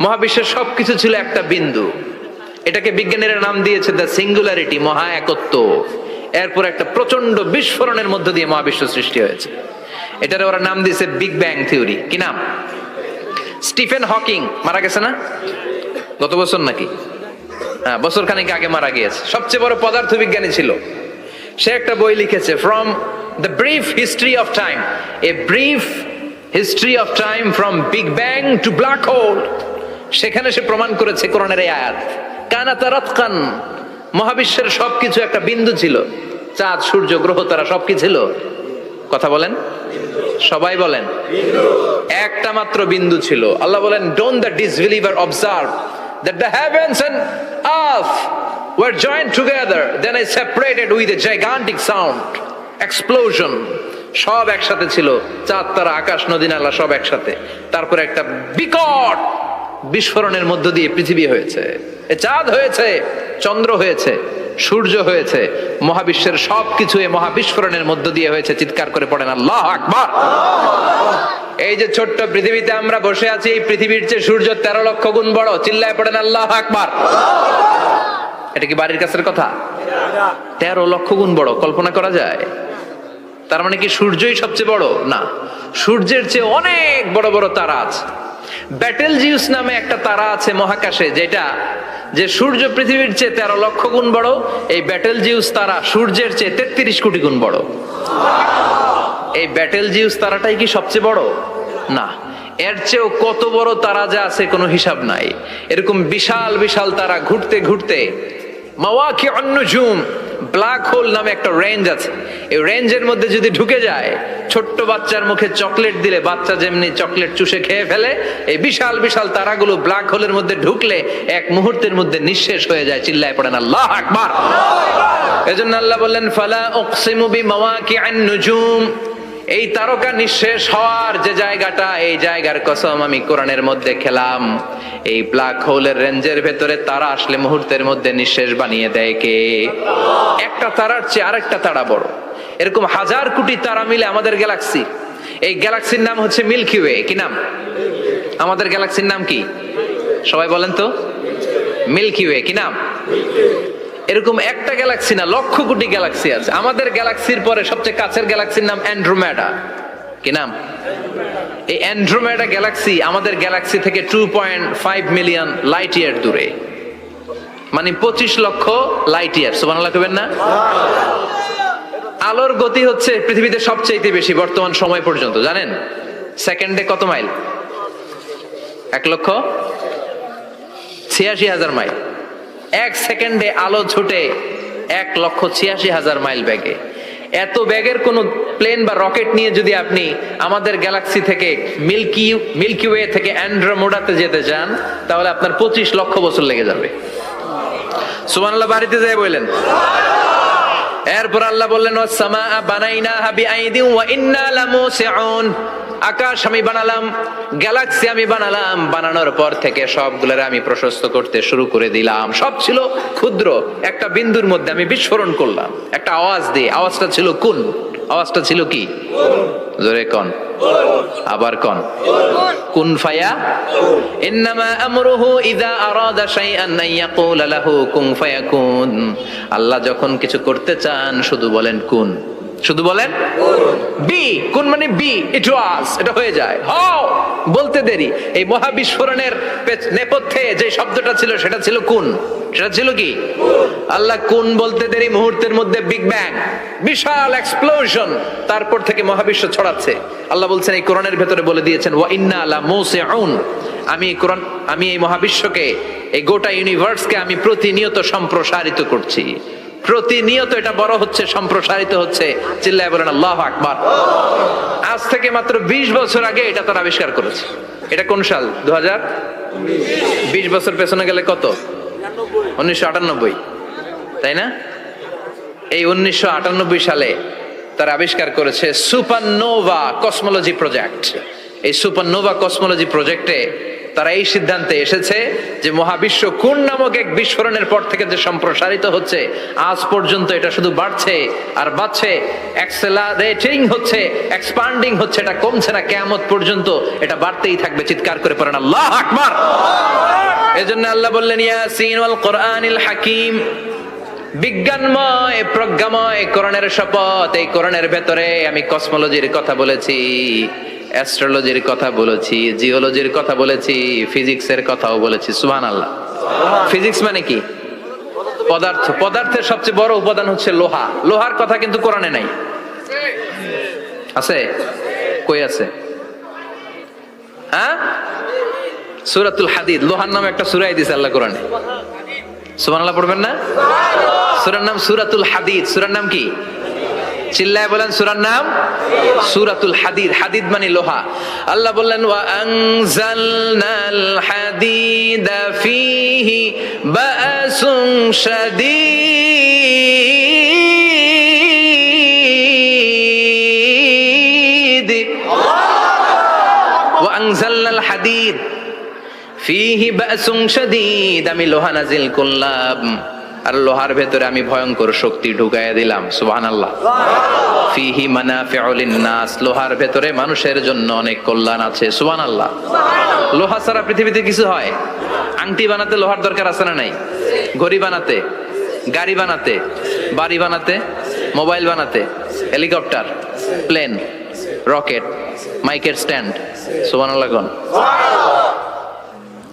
মহাবিশ্বের সবকিছু ছিল একটা বিন্দু। এটাকে বিজ্ঞানীরা নাম দিয়েছে দ্য সিঙ্গুলারিটি মহা একত্ব। এরপর একটা প্রচণ্ড বিস্ফোরণের মধ্য দিয়ে মহাবিশ্ব সৃষ্টি হয়েছে। এটার ওরা নাম দিয়েছে বিগ ব্যাং থিওরি কি নাম? Stephen Hawking. মারা গেছে না? গত বছর নাকি? হ্যাঁ বছর খানিক আগে মারা গিয়েছে। সবচেয়ে বড় পদার্থবিজ্ঞানী ছিল। সে একটা বই লিখেছে from the brief history of time a brief history of time from big bang to black hole সেখানে সে প্রমাণ করেছে কোরআনের এই আয়াত। কানা তারাত কান মহাবিশ্বের সবকিছু একটা বিন্দু ছিল। চাঁদ, সূর্য, গ্রহ, তারা সব ছিল। কথা বলেন? সবাই বলেন। একটা মাত্র বিন্দু ছিল। আল্লাহ বলেন don't the disbeliever observe that the heavens and earth were joined together, then I separated with a gigantic sound, explosion. সব একসাথে ছিল। চাঁদ, তারা আকাশ, নদী, নালা, সব একসাথে। তারপরে একটা বিকট বিস্ফোরণের মধ্য দিয়ে পৃথিবী হয়েছে। এ চাঁদ হয়েছে, চন্দ্র হয়েছে, সূর্য হয়েছে, মহাবিশ্বের সবকিছু এই মহাবিস্ফোরণের মধ্য দিয়ে হয়েছে, চিৎকার করে পড়েন আল্লাহ আকবার। এই যে ছোট্ট পৃথিবীতে আমরা বসে আছি, এই পৃথিবীর চেয়ে সূর্য তেরো লক্ষ গুণ বড়, চিল্লায় পড়েন আল্লাহ আকবার। এটা কি বাড়ির কাছের কথা? তেরো লক্ষ গুণ বড়, কল্পনা করা যায়? তার মানে কি সূর্যই সবচেয়ে বড়? না। সূর্যের চেয়ে অনেক বড় বড় তারা আছে। ব্যাটেল জিউস নামে একটা তারা আছে মহাকাশে, যেটা যে সূর্য পৃথিবীর চেয়ে তেরো লক্ষ গুণ বড়, এই ব্যাটেল জিউস তারা সূর্যের চেয়ে তেত্রিশ কোটি গুণ বড়। এই ব্যাটেল জিউস তারাটাই কি সবচেয়ে বড়? না। এর চেয়েও কত বড় তারা যে আছে কোনো হিসাব নাই। এরকম বিশাল বিশাল তারা ঘুরতে ঘুরতে মাওয়াকি অন্নজুম ব্ল্যাক হোল নামে একটা রেঞ্জ আছে। এই রেঞ্জের মধ্যে যদি ঢুকে যায়, ছোট্ট বাচ্চার মুখে চকলেট দিলে বাচ্চা যেমনি চকলেট চুষে খেয়ে ফেলে, এই বিশাল বিশাল তারাগুলো ব্ল্যাক হোলের মধ্যে ঢুকলে এক মুহূর্তের মধ্যে নিঃশেষ হয়ে যায়, চিল্লায় পড়েন আল্লাহ আকবার। এজন্য আল্লাহ বললেন, ফালা উকসিমু আন নুজুম। এই তারকা নিঃশেষ হওয়ার যে জায়গাটা, এই জায়গার কসম আমি কোরআনের মধ্যে খেলাম। এই ব্ল্যাক হোলের রেঞ্জের ভেতরে তারা আসলে মুহূর্তের মধ্যে নিঃশেষ বানিয়ে দেয় কে? একটা তারার চেয়ে আরেকটা তারা বড়। এরকম হাজার কোটি তারা মিলে আমাদের গ্যালাক্সি এই গ্যালাক্সির নাম হচ্ছে মিল্কি ওয়ে কি নাম? আমাদের গ্যালাক্সির নাম কি? সবাই বলেন তো? মিল্কি ওয়ে কি নাম? এরকম একটা গ্যালাক্সি না, লক্ষ কোটি গ্যালাক্সি আছে। আমাদের গ্যালাক্সির পরে সবচেয়ে কাছের গ্যালাক্সির নাম অ্যান্ড্রোমেডা কি নাম? এই অ্যান্ড্রোমেডা গ্যালাক্সি আমাদের গ্যালাক্সি থেকে two point five million light year দূরে। মানে পঁচিশ লক্ষ লাইট ইয়ার সুবান কবেন না? আলোর গতি হচ্ছে পৃথিবীতে সবচেয়ে বেশি বর্তমান সময় পর্যন্ত, জানেন? সেকেন্ডে কত মাইল এক লক্ষ ছিয়াশি হাজার মাইল এক সেকেন্ডে আলো ছুটে এক লক্ষ ছিয়াশি হাজার মাইল ব্যাগে। এত ব্যাগের কোন প্লেন বা রকেট নিয়ে যদি আপনি আমাদের গ্যালাক্সি থেকে মিল্কি মিল্কি ওয়ে থেকে অ্যান্ড্রোমোডাতে যেতে চান, তাহলে আপনার পঁচিশ লক্ষ বছর লেগে যাবে। সুবহানাল্লাহ, বাড়িতে যাই বললেন। এরপর আল্লাহ বললেন ও ওয়াসসামা বানাইনাহা বিআইদিন ওয়া ইন্না লামুসিউন। আকাশ আমি বানালাম গ্যালাক্সি আমি বানালাম, বানানোর পর থেকে সবগুলোর আমি প্রশস্ত করতে শুরু করে দিলাম। সব ছিল ক্ষুদ্র, একটা বিন্দুর মধ্যে আমি বিস্ফোরণ করলাম। একটা আওয়াজ দিয়ে, আওয়াজটা ছিল কোন? আওয়াজটা ছিল কি? জোরে কন। আবার কন। কুন ফায়া? ইন্নামা আমরুহু ইযা আরাদা শাইআন আন ইয়াকুলা লাহু কুন ফায়াকুন। আল্লাহ যখন কিছু করতে চান, শুধু বলেন কুন। শুধু বলেন? বি কোন মানে বি? ইট ওয়াজ এটা হয়ে যায়। হাও বলতে দেরি। এই মহাবিস্ফোরণের নেপথ্যে যে শব্দটা ছিল সেটা ছিল কোন? সেটা ছিল কি? আল্লাহ কোন বলতে দেরি মুহূর্তের মধ্যে বিগ ব্যাং বিশাল এক্সপ্লোশন তারপর থেকে মহাবিশ্ব ছড়াচ্ছে। আল্লাহ বলছেন এই কোরআনের ভেতরে বলে দিয়েছেন ওয়া ইন্না আলা মুসিউন আমি এই কোরআন আমি এই মহাবিশ্বকে এই গোটা ইউনিভার্সকে আমি প্রতিনিয়ত সম্প্রসারিত করছি। প্রতিনিয়ত এটা বড় হচ্ছে, সম্প্রসারিত হচ্ছে। চিল্লায় বলেন, আল্লাহ আকবার। আজ থেকে মাত্র ২০ বছর আগে এটা তারা আবিষ্কার করেছে। এটা কোন সাল? দু হাজার বিশ বছর পেছনে গেলে কত? উনিশশো আটানব্বই। তাই না? এই উনিশশো আটানব্বই সালে তারা আবিষ্কার করেছে সুপারনোভা কসমোলজি প্রজেক্ট। এই সুপারনোভা কসমোলজি প্রজেক্টে তারা এই সিদ্ধান্তে এসেছে যে মহাবিশ্ব কোন নামক এক বিস্ফোরণের পর থেকে যে সম্প্রসারিত হচ্ছে, আজ পর্যন্ত এটা শুধু বাড়ছে আর বাড়ছে। অ্যাক্সেলারেটিং হচ্ছে এক্সপান্ডিং হচ্ছে, এটা কমছে না, কেয়ামত পর্যন্ত এটা বাড়তেই থাকবে, চিৎকার করে পড়েন আল্লাহ আকবার। এজন্য আল্লাহ বললেন, ইয়াসিন ওয়াল কোরআনিল হাকিম, বিজ্ঞানময়, প্রজ্ঞাময় করণের শপথ, এই করণের ভেতরে আমি কসমোলজির কথা বলেছি। অ্যাস্ট্রোলজির কথা বলেছি জিওলজির কথা বলেছি ফিজিক্সের কথাও বলেছি সুবহান আল্লাহ ফিজিক্স মানে কি? পদার্থ। পদার্থের সবচেয়ে বড় উপাদান হচ্ছে লোহা। লোহার কথা কিন্তু কোরআনে নাই। আছে? কই আছে? হ্যাঁ? সুরাতুল হাদিদ। লোহার নামে একটা সুরাই দিছে আল্লাহ কোরআনে। সুবহানাল্লাহ পড়বেন না? সূরার নাম সূরাতুল হাদিদ। সূরার নাম কি? চিল্লায় বলেন, সূরার নাম? সূরাতুল হাদিদ। হাদিদ মানে লোহা। আল্লাহ বললেন, ওয়া আনজালনাল হাদিদা ফীহি বাসুন শাদীদ। ওয়া আনজালনাল হাদিদ ফিহি বাসুন শাদীদ। আমি লোহা নাজিল করলাম। আর লোহার ভেতরে আমি ভয়ঙ্কর শক্তি ঢুকাইয়া দিলাম, সুবহানাল্লাহ। ফিহি মানাফিউল নাস লোহার ভেতরে মানুষের জন্য অনেক কল্যাণ আছে, সুবহানাল্লাহ। লোহা ছাড়া পৃথিবীতে কিছু হয়? আংটি বানাতে লোহার দরকার আছে না নাই? ঘড়ি বানাতে, গাড়ি বানাতে, বাড়ি বানাতে, মোবাইল বানাতে, হেলিকপ্টার, প্লেন, রকেট, মাইকের স্ট্যান্ড, সুবহানাল্লাহ কোন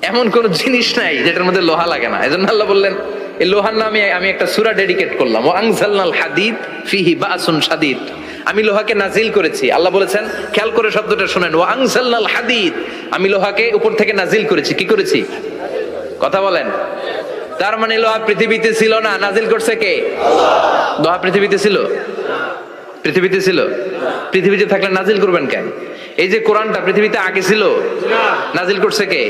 এমন কোন জিনিস নাই যেটার মধ্যে লোহা লাগে না, এজন্য আল্লাহ বললেন এই লোহার নামে আমি একটা সূরা ডেডিকেট করলাম। ও আনজালনাল হাদিদ ফিহি বাসুন শাদীদ। আমি লোহাকে নাজিল করেছি। আল্লাহ বলেছেন খেয়াল করে শব্দটা শোনেন। ও আনজালনাল হাদিদ। আমি লোহাকে উপর থেকে নাজিল করেছি। কি করেছি? কথা বলেন। তার মানে লোহা পৃথিবীতে ছিল না। নাজিল করছে কে? লোহা পৃথিবীতে ছিল? পৃথিবীতে ছিল? পৃথিবীতে থাকলে নাজিল করবেন কেন? এই যে কোরআনটা পৃথিবীতে আগে ছিল নাজিল করছে কে?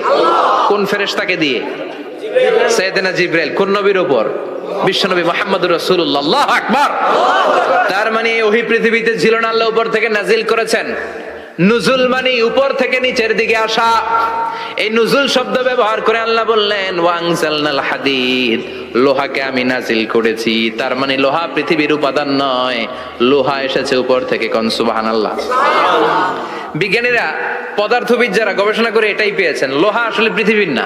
কোন ফেরেশতাকে দিয়ে? সৈয়দনা জিব্রাইল, কোন নবীর উপর? বিশ্বনবী মোহাম্মদ রাসূলুল্লাহ, আল্লাহু আকবার। তার মানে ওহি পৃথিবীতে ছিল না, আল্লাহ উপর থেকে নাজিল করেছেন। নুজুল মানে উপর থেকে নিচের দিকে আসা। এই নুজুল শব্দ ব্যবহার করে আল্লাহ বললেন ওয়াংসালনাল হাদিদ, লোহাকে আমি নাজিল করেছি। তার মানে লোহা পৃথিবীর উপাদান নয়। লোহা এসেছে উপর থেকে কন, সুবহানাল্লাহ? বিজ্ঞানীরা পদার্থবিদ যারা গবেষণা করে এটাই পেয়েছেন, লোহা আসলে পৃথিবীর না।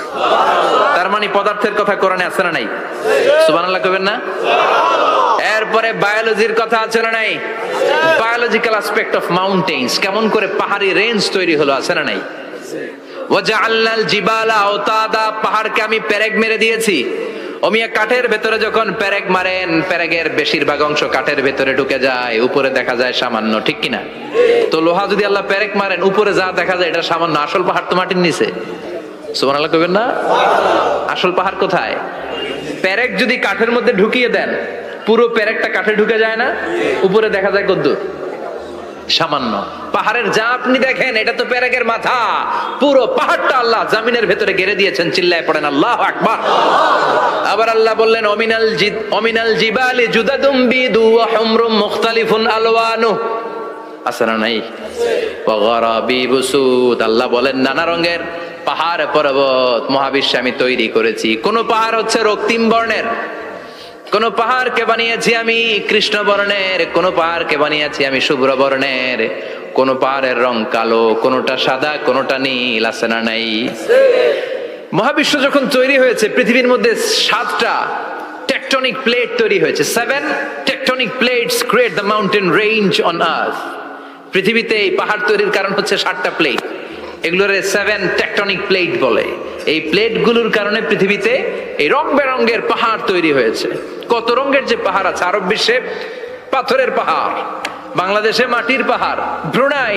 তার মানে পদার্থের কথা কোরআনে আছে না নাই? কবেন না? এরপরে বায়োলজির কথা আছে না নাই? বায়োলজিক্যাল অফ মাউন্টেন্স কেমন করে পাহাড়ি রেঞ্জ তৈরি হলো আছে না নাই? ওয়াজআলনাল জিবালা আওতাদা, পাহাড়কে আমি পেরেক মেরে দিয়েছি। অমিয়া কাঠের ভেতরে যখন পেরেক মারেন পেরেকের বেশিরভাগ অংশ কাঠের ভেতরে ঢুকে যায়, উপরে দেখা যায় সামান্য, ঠিক কিনা? তো লোহা যদি আল্লাহ পেরেক মারেন, উপরে যা দেখা যায়, এটা সামান্য। আসল পাহাড় তো মাটির নিচে। সুবহানাল্লাহ কইবেন না? আসল পাহাড় কোথায়? পেরেক যদি কাঠের মধ্যে ঢুকিয়ে দেন, পুরো পেরেকটা কাঠে ঢুকে যায় না? উপরে দেখা যায় কদ্দুর। সামান্য। পাহাড়ের যা আপনি দেখেন, এটা তো পেরেকের মাথা। পুরো পাহাড়টা আল্লাহ জামিনের ভেতরে গেড়ে দিয়েছেন, চিল্লায় পড়েন, আল্লাহ আকবার। আবার আল্লাহ বললেন, অমিনাল জিদ অমিনাল জিবালি জুদাদুম বিদু ওয়া হুমরুম মুখতালিফুন আলওয়ানু। আছে না নাই? ওয়াগারাবি বুসুদ। আল্লাহ বলেন, নানা রঙের পাহাড় পর্বত মহাবিশ্বে আমি তৈরি করেছি। কোন পাহাড় হচ্ছে রক্তিম বর্ণের। কোন পাহাড়কে বানিয়েছি আমি কৃষ্ণ বর্ণের। কোন পাহাড়কে বানিয়েছি আমি শুভ্র বর্ণের। কোন পাহাড়ের রং কালো, কোনটা সাদা, কোনটা নীল, আছে না নাই? মহাবিশ্ব যখন তৈরি হয়েছে, পৃথিবীর মধ্যে সাতটা টেকটনিক প্লেট তৈরি হয়েছে। Seven tectonic plates create the mountain range on earth পৃথিবীতে এই পাহাড় তৈরির কারণ হচ্ছে সাতটা প্লেট এগুলোর সেভেন টেকটনিক প্লেট বলে। এই প্লেটগুলোর কারণে পৃথিবীতে এই রং বেরঙ্গের পাহাড় তৈরি হয়েছে। কত রঙের যে পাহাড় আছে, আরব বিশ্বে পাথরের পাহাড়, বাংলাদেশে মাটির পাহাড়, ব্রুনাই,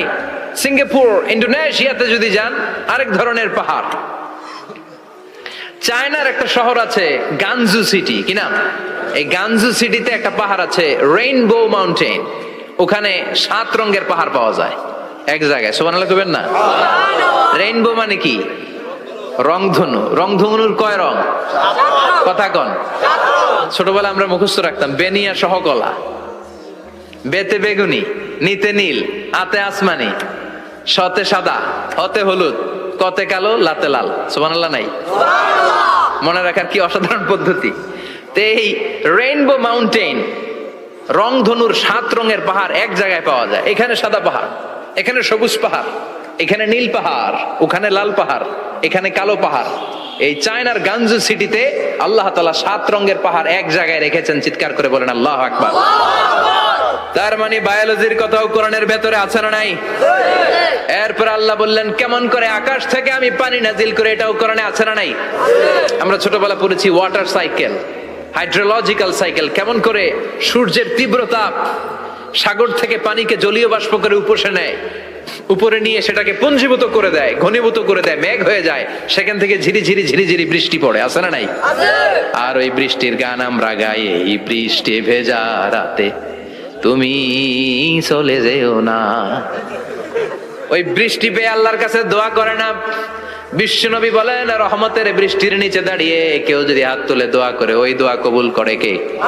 সিঙ্গাপুর ইন্ডোনেশিয়াতে যদি যান, আরেক ধরনের পাহাড়। চায়নার একটা শহর আছে গানজু সিটি, কি নাম? এই গানজু সিটিতে একটা পাহাড় আছে, রেইনবো মাউন্টেন ওখানে সাত রঙের পাহাড় পাওয়া যায়। এক জায়গায় সোমান করবেন না? রেইনবো মানে কি? রংধনু। রংধনুর কয় রং? কথা কন। ছোটবেলা আমরা মুখস্থ রাখতাম বেনিয়া সহকলা। বেতে বেগুনি নিতে নীল আতে আসমানি সতে সাদা হতে হলুদ কতে কালো লাতে লাল। সুবহানাল্লাহ নাই? মনে রাখার কি অসাধারণ পদ্ধতি? তো এই রেইনবো মাউন্টেন রংধনুর সাত রঙের পাহাড় এক জায়গায় পাওয়া যায় এখানে সাদা পাহাড়। এখানে সবুজ পাহাড়, এখানে নীল পাহাড়, ওখানে লাল পাহাড়, এখানে কালো পাহাড়। এই চায়নার গাঞ্জু সিটিতে আল্লাহ তালা সাত রঙের পাহাড় এক জায়গায় রেখেছেন, চিৎকার করে বলেন, আল্লাহ আকবার। তার মানে বায়োলজির কথাও কোরআনের ভেতরে আছে না নাই? এরপর আল্লাহ বললেন, কেমন করে আকাশ থেকে আমি পানি নাজিল করে এটাও কোরআনে আছে না নাই? আমরা ছোটবেলা পড়েছি ওয়াটার সাইকেল হাইড্রোলজিক্যাল সাইকেল কেমন করে সূর্যের তীব্রতা সাগর থেকে পানিকে জলীয় বাষ্প করে উপসে নেয়। উপরে নিয়ে সেটাকে পুঞ্জীভূত করে দেয়, ঘনীভূত করে দেয়, মেঘ হয়ে যায়। সেখান থেকে ঝিরি ঝিরি ঝিরি ঝিরি বৃষ্টি পড়ে, আছে না নাই? আর ওই বৃষ্টির গান আমরা গাই, এই বৃষ্টি ভেজা রাতে। তুমি চলে যেও না। ওই বৃষ্টি পেয়ে আল্লাহর কাছে দোয়া করে না বিশ্বনবী বলেন রহমতের বৃষ্টির নিচে দাঁড়িয়ে কেউ যদি হাত তুলে দোয়া করে ওই দোয়া কবুল করে কে?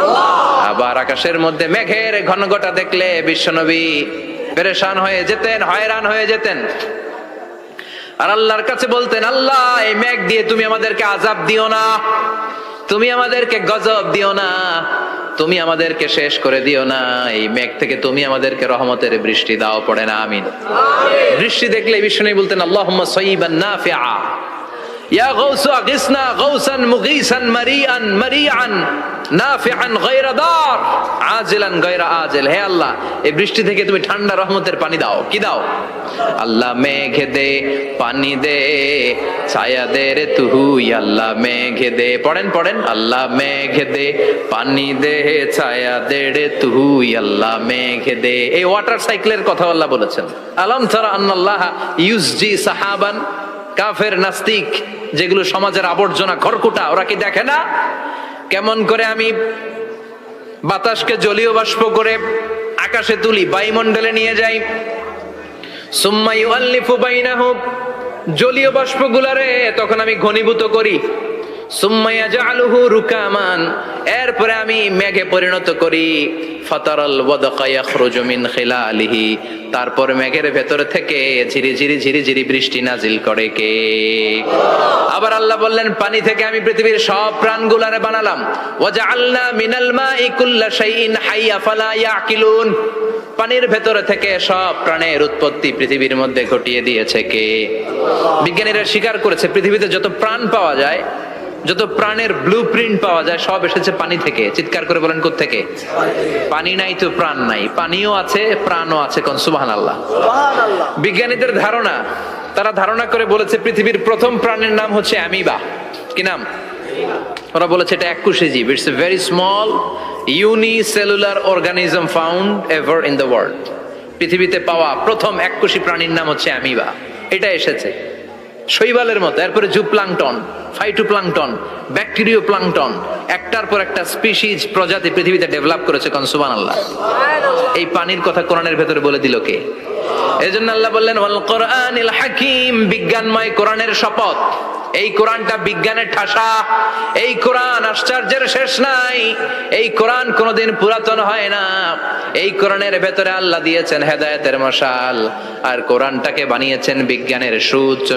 আবার আকাশের মধ্যে মেঘের ঘন ঘটা দেখলে বিশ্বনবী পেরেশান হয়ে যেতেন হয়রান হয়ে যেতেন। আর আল্লাহর কাছে বলতেন আল্লাহ এই মেঘ দিয়ে তুমি আমাদেরকে আজাব দিও না তুমি আমাদেরকে গজব দিও না। তুমি আমাদেরকে শেষ করে দিও না। এই মেঘ থেকে তুমি আমাদেরকে রহমতের বৃষ্টি দাও, পড়ে না। আমিন। বৃষ্টি দেখলে বিষ্ণু বলতেন আল্লাহ সঈবান নাফিআ। ইয়া গৌসা গিসনা গৌসান মুগিসান মারিয়ান মারিয়ান। হে আল্লাহ, এই বৃষ্টি থেকে তুমি ঠান্ডা রহমতের পানি দাও। কি দাও? আল্লাহ পানি দে, ছায়া দে রে আল্লাহ পড়েন পড়েন। আল্লাহ পানি দে, ছায়া দে রে আল্লাহ ওয়াটার সাইকেলের কথা বলেছেন। আলম সাহাবান, কাফের নাস্তিক, যেগুলো সমাজের আবর্জনা খড়কুটা ওরা কি দেখে না? কেমন করে আমি বাতাসকে জলীয় বাষ্প করে আকাশে তুলি, বায়ুমণ্ডলে নিয়ে যাই। সুম্মা ইউআল্লিফু বাইনাহুম জলীয় বাষ্পগুলারে তখন আমি ঘনীভূত করি। সুম্মা ইয়াজআলুহু রুকামান, এরপরে আমি মেঘে পরিণত করি। ফাতারাল ওয়াদকা ইয়াখরুজু মিন খিলালিহি তারপর মেঘের ভেতর থেকে ঝিরি ঝিরি ঝিরি ঝিরি বৃষ্টি নাজিল করে কে? আবার আল্লাহ বললেন, পানি থেকে আমি পৃথিবীর সব প্রাণগুলারে বানালাম। ওয়াজআলনা মিনাল মাই কুল্লা শাইইন হাইয়া ফালা ইয়াকিলুন। পানির ভেতরে থেকে সব প্রাণের উৎপত্তি পৃথিবীর মধ্যে ঘটিয়ে দিয়েছে কে? বিজ্ঞানীরা স্বীকার করেছে, পৃথিবীতে যত প্রাণ পাওয়া যায় যত প্রাণের ব্লু প্রিন্ট পাওয়া যায় সব এসেছে পানি থেকে। চিৎকার করে বলেন থেকে পানি নাই তো প্রাণ নাই। পানিও আছে প্রাণও আছে কোন? সুবাহান আল্লাহ বিজ্ঞানীদের ধারণা তারা ধারণা করে বলেছে পৃথিবীর প্রথম প্রাণের নাম হচ্ছে অ্যামিবা। কি নাম? ওরা বলেছে এটা একুশে জীব। It's a very small unicellular organism found ever in the world পৃথিবীতে পাওয়া প্রথম এককোষী প্রাণীর নাম হচ্ছে অ্যামিবা। এটা এসেছে। শৈবালের মতো, এরপরে জুপ্লাংটন, ফাইটোপ্লাংটন ব্যাকটেরিও প্লাংটন একটার পর একটা স্পিসিজ প্রজাতি পৃথিবীতে ডেভেলপ করেছে কনসুবান আল্লাহ এই পানির কথা কোরআনের ভেতরে বলে দিল কে? এজন্য আল্লাহ বললেন, ওয়াল কোরআনিল হাকিম, বিজ্ঞানময় কোরআনের শপথ। এই কোরআনটা বিজ্ঞানের ঠাসা। এই কোরআন আশ্চর্যের শেষ নাই। এই কোরআন কোনোদিন পুরাতন হয় না। এই কোরআনের ভেতরে আল্লাহ দিয়েছেন হেদায়েতের মশাল। আর কোরআনটাকে বানিয়েছেন বিজ্ঞানের সুচ